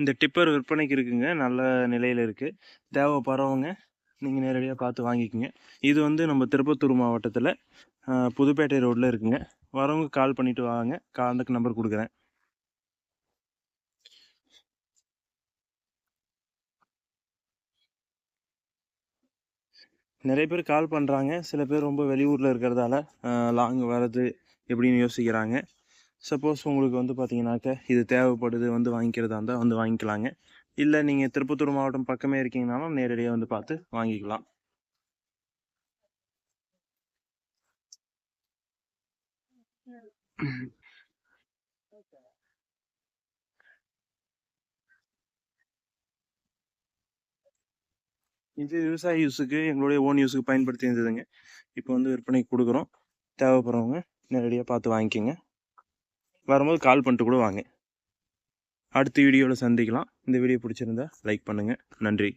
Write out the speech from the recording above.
இந்த டிப்பர் விற்பனைக்கு இருக்குங்க நல்ல நிலையில் இருக்குது தேவைப்படுறவங்க நீங்கள் நேரடியாக பார்த்து வாங்கிக்கோங்க. இது வந்து நம்ம திருப்பத்தூர் மாவட்டத்தில் புதுப்பேட்டை ரோட்டில் இருக்குங்க. வரவங்க கால் பண்ணிவிட்டு வாங்க காண்டக்ட் நம்பர் கொடுக்குறேன். நிறைய பேர் கால் பண்ணுறாங்க சில பேர் ரொம்ப வெளியூரில் இருக்கிறதால லாங் வர்றது எப்படின்னு யோசிக்கிறாங்க. சப்போஸ் உங்களுக்கு வந்து பார்த்தீங்கன்னாக்க இது தேவைப்படுது வந்து வாங்கிக்கிறதா இருந்தால் வந்து வாங்கிக்கலாங்க. இல்லை நீங்கள் திருப்பத்தூர் மாவட்டம் பக்கமே இருக்கீங்கனாலும் நேரடியாக வந்து பார்த்து வாங்கிக்கலாம். இது விவசாய யூஸுக்கு எங்களுடைய ஓன் யூஸுக்கு பயன்படுத்தி இருந்ததுங்க. இப்போ வந்து விற்பனைக்கு கொடுக்குறோம். தேவைப்படுறவங்க நேரடியாக பார்த்து வாங்கிக்கோங்க. வரும்போது கால் பண்ணிட்டு கூட வாங்க. அடுத்த வீடியோவில் சந்திக்கலாம். இந்த வீடியோ பிடிச்சிருந்தா லைக் பண்ணுங்கள் நன்றி.